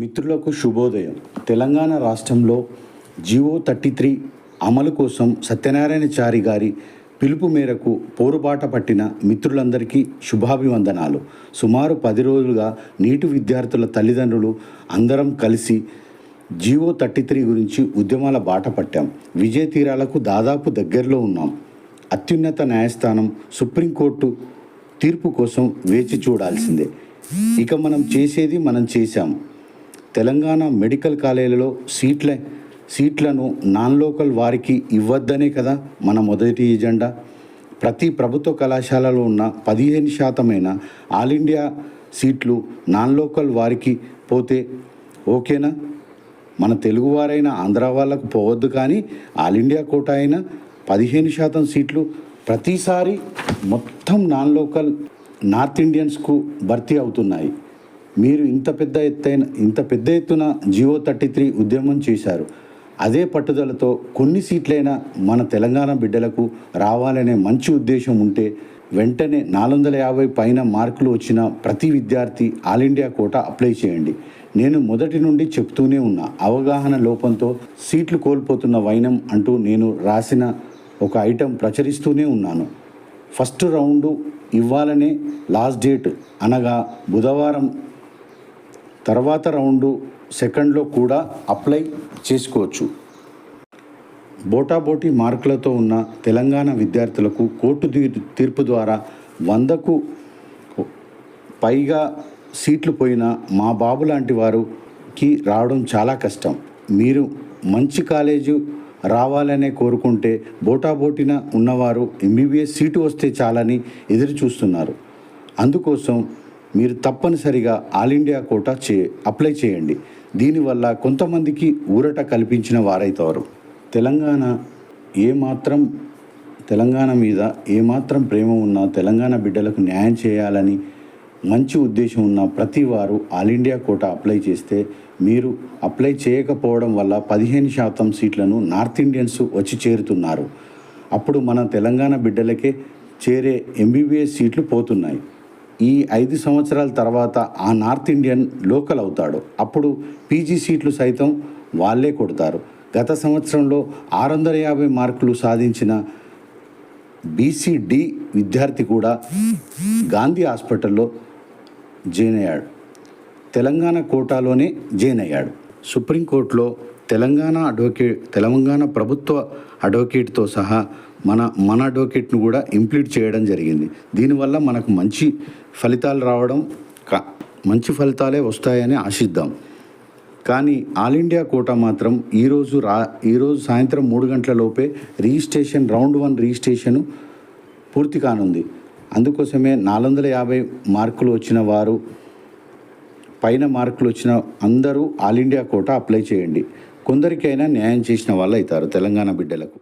మిత్రులకు శుభోదయం. తెలంగాణ రాష్ట్రంలో జియో థర్టీ త్రీ అమలు కోసం సత్యనారాయణ చారి గారి పిలుపు మేరకు పోరుబాట పట్టిన మిత్రులందరికీ శుభాభివందనాలు. సుమారు పది రోజులుగా నీటి విద్యార్థుల తల్లిదండ్రులు అందరం కలిసి జియో థర్టీ త్రీ గురించి ఉద్యమాల బాట పట్టాం. విజయ తీరాలకు దాదాపు దగ్గరలో ఉన్నాం. అత్యున్నత న్యాయస్థానం సుప్రీంకోర్టు తీర్పు కోసం వేచి చూడాల్సిందే. ఇక మనం చేసేది మనం చేశాం. తెలంగాణ మెడికల్ కాలేజీలలో సీట్ల సీట్లను నాన్ లోకల్ వారికి ఇవ్వద్దనే కదా మన మొదటి ఎజెండా. ప్రతి ప్రభుత్వ కళాశాలలో ఉన్న పదిహేను శాతమైన ఆల్ ఇండియా సీట్లు నాన్ లోకల్ వారికి పోతే ఓకేనా? మన తెలుగువారైన ఆంధ్ర వాళ్ళకు పోవద్దు కానీ ఆల్ ఇండియా కోట అయిన పదిహేను శాతం సీట్లు ప్రతిసారి మొత్తం నాన్ లోకల్ నార్త్ ఇండియన్స్కు భర్తీ అవుతున్నాయి. మీరు ఇంత పెద్ద ఎత్తైన ఇంత పెద్ద ఎత్తున జియో థర్టీ త్రీ ఉద్యమం చేశారు. అదే పట్టుదలతో కొన్ని సీట్లైనా మన తెలంగాణ బిడ్డలకు రావాలనే మంచి ఉద్దేశం ఉంటే వెంటనే నాలుగు వందల యాభై పైన మార్కులు వచ్చిన ప్రతి విద్యార్థి ఆల్ ఇండియా కోట అప్లై చేయండి. నేను మొదటి నుండి చెప్తూనే ఉన్నా అవగాహన లోపంతో సీట్లు కోల్పోతున్న వైనం అంటూ నేను రాసిన ఒక ఐటెం ప్రచురిస్తూనే ఉన్నాను. ఫస్ట్ రౌండు ఇవ్వాలనే లాస్ట్ డేట్ అనగా బుధవారం తర్వాత రౌండు సెకండ్లో కూడా అప్లై చేసుకోవచ్చు. బోటాబోటీ మార్కులతో ఉన్న తెలంగాణ విద్యార్థులకు కోర్టు తీర్పు ద్వారా వందకు పైగా సీట్లు పోయిన మా బాబు లాంటి వారికి రావడం చాలా కష్టం. మీరు మంచి కాలేజు రావాలనే కోరుకుంటే బోటాబోటిన ఉన్నవారు ఎంబీబీఎస్ సీటు వస్తే చాలని ఎదురు చూస్తున్నారు అందుకోసం మీరు తప్పనిసరిగా ఆల్ ఇండియా కోటా చే అప్లై చేయండి. దీనివల్ల కొంతమందికి ఊరట కల్పించిన వారైతారు. తెలంగాణ ఏమాత్రం తెలంగాణ మీద ఏమాత్రం ప్రేమ ఉన్నా తెలంగాణ బిడ్డలకు న్యాయం చేయాలని మంచి ఉద్దేశం ఉన్న ప్రతి వారు ఆల్ ఇండియా కోటా అప్లై చేస్తే మీరు అప్లై చేయకపోవడం వల్ల పదిహేను శాతం సీట్లను నార్త్ ఇండియన్స్ వచ్చి చేరుతున్నారు. అప్పుడు మన తెలంగాణ బిడ్డలకే చేరే ఎంబీబీఎస్ సీట్లు పోతున్నాయి. ఈ ఐదు సంవత్సరాల తర్వాత ఆ నార్త్ ఇండియన్ లోకల్ అవుతాడు. అప్పుడు పీజీ సీట్లు సైతం వాళ్ళే కొడతారు. గత సంవత్సరంలో ఆరు వందల యాభై మార్కులు సాధించిన బీసీడి విద్యార్థి కూడా గాంధీ హాస్పిటల్లో జాయిన్ అయ్యాడు. తెలంగాణ కోటాలోనే జాయిన్ అయ్యాడు. సుప్రీంకోర్టులో తెలంగాణ అడ్వకేట్ తెలంగాణ ప్రభుత్వ అడ్వకేట్తో సహా మన మన అడ్వకేట్ను కూడా ఇంప్లీట్ చేయడం జరిగింది. దీనివల్ల మనకు మంచి ఫలితాలు రావడం కా- మంచి ఫలితాలే వస్తాయని ఆశిద్దాం. కానీ ఆల్ ఇండియా కోటా మాత్రం ఈరోజు రా ఈరోజు సాయంత్రం మూడు గంటల లోపే రిజిస్ట్రేషన్ రౌండ్ వన్ రిజిస్ట్రేషన్ పూర్తి కానుంది. అందుకోసమే నాలుగు వందల యాభై మార్కులు వచ్చిన వారు పైన మార్కులు వచ్చిన అందరూ ఆల్ ఇండియా కోటా అప్లై చేయండి. కొందరికైనా న్యాయం చేసిన వాళ్ళు అవుతారు తెలంగాణ బిడ్డలకు.